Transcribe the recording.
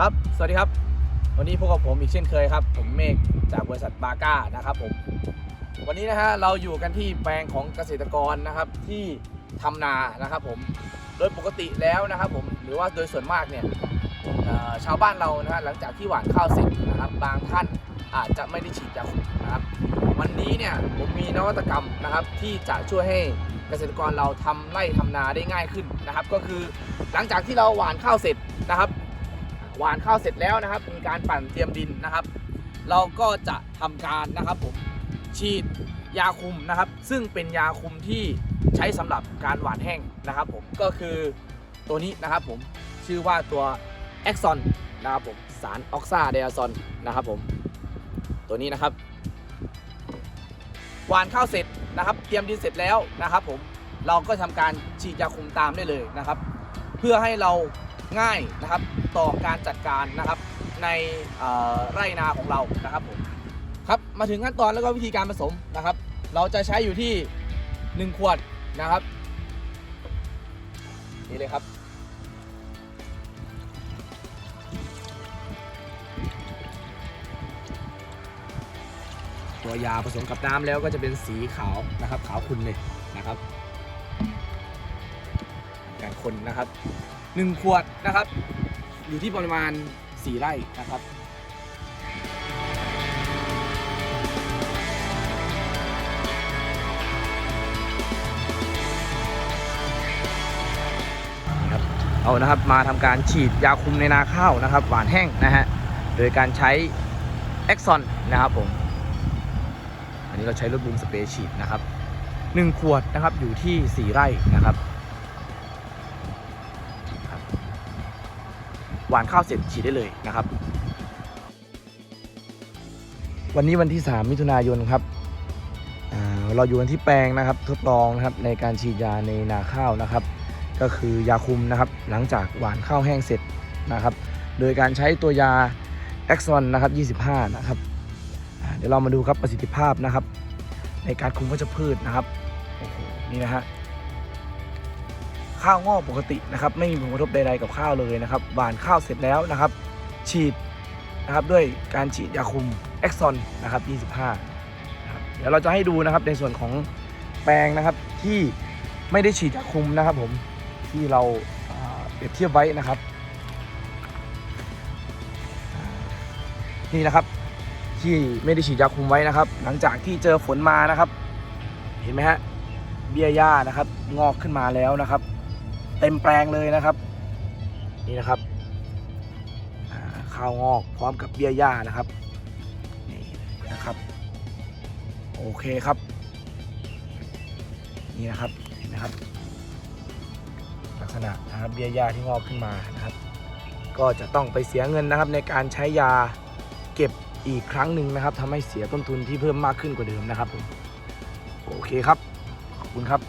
ครับ สวัสดีครับ วันนี้พบกับผมอีกเช่นเคยครับ ผมเมฆจากบริษัทบาก้านะครับผม วันนี้นะฮะเราอยู่กันที่แปลงของเกษตรกรนะครับที่ทำนานะครับผม โดยปกติแล้วนะครับผม หรือว่าโดยส่วนมากเนี่ยชาวบ้านเรานะฮะหลังจากที่หว่านข้าวเสร็จนะครับ บางท่านอาจจะไม่ได้ฉีดยาคุมนะครับ วันนี้เนี่ยผมมีนวัตกรรมนะครับที่จะช่วยให้เกษตรกรเราทำไร่ทำนาได้ง่ายขึ้นนะครับ ก็คือหลังจากที่เราหว่านข้าวเสร็จนะครับ หวานข้าวเสร็จแล้วนะครับ มีการปั่นเตรียมดินนะครับ เราก็จะทำการนะครับผมฉีดยาคุมนะครับ ซึ่งเป็นยาคุมที่ใช้สำหรับการหวานแห้งนะครับ ผมก็คือตัวนี้นะครับผมชื่อว่าตัวแอคซอนนะครับผมสารออกซาเดอะซอนนะครับผมตัวนี้นะครับหวานข้าวเสร็จนะครับ เตรียมดินเสร็จแล้วนะครับ ผมเราก็ทำการฉีดยาคุมตามได้เลยนะครับ เพื่อให้เรา ง่ายนะครับต่อการจัดการนะครับในไร่นาของเรานะครับผมครับมาถึงขั้นตอนแล้วก็วิธีการผสมนะครับ เราจะใช้อยู่ที่ 1 ขวดนะครับนี่เลยครับตัวยาผสมกับน้ำแล้วก็จะเป็นสีขาวนะครับ ขาวขุ่นเลยนะครับ การคนนะครับ หนึ่งขวดนะครับ อยู่ที่ประมาณ 4 ไร่นะครับเอานะครับมาทำการฉีดยาคุมในนาข้าวนะครับ หวานแห้งนะฮะโดยการใช้แอคซอนนะครับผมอันนี้เราใช้รถบูมสเปรย์ฉีดนะครับหนึ่งขวดนะครับอยู่ที่ 4 ไร่นะครับ หวานข้าวเสร็จฉีดได้เลยนะครับ วันนี้วันที่ 3 มิถุนายนครับเราอยู่กันที่แปลงนะครับทดลองนะครับในการฉีดยาในนาข้าวนะครับ ก็คือยาคุมนะครับ หลังจากหวานข้าวแห้งเสร็จนะครับ โดยการใช้ตัวยาแอคซอนนะครับ25 นะครับเดี๋ยวเรามาดูครับประสิทธิภาพนะครับ ในการคุมวัชพืชนะครับโอ้โหนี่นะฮะ ข้าวงอกปกตินะครับ ไม่มีผลกระทบใดๆกับข้าวเลยนะครับหว่านข้าวเสร็จแล้วนะครับ ฉีดนะครับด้วยการฉีดยาคุมเอ็กซอนนะครับ25นะครับเดี๋ยวเราจะให้ดูนะครับในส่วนของแปลงนะครับที่ไม่ได้ฉีดยาคุมนะครับผมที่เราเปรียบเทียบไว้นะครับ นี่นะครับที่ไม่ได้ฉีดยาคุมไว้นะครับ หลังจากที่เจอฝนมานะครับ เห็นไหมฮะเบี้ยหญ้านะครับ งอกขึ้นมาแล้วนะครับ เต็มแปลงเลยนะครับ นี่นะครับอ่าข้าวงอกพร้อมกับเบี้ยหญ้านะครับนี่นะครับโอเคครับ นี่นะครับเห็นไหมครับ ลักษณะนะครับเบี้ยหญ้าที่งอกขึ้นมานะครับ ก็จะต้องไปเสียเงินนะครับ ในการใช้ยาเก็บอีกครั้งหนึ่งนะครับทำให้เสียต้นทุนที่เพิ่มมากขึ้นกว่าเดิมนะครับผมโอเคครับ ขอบคุณครับ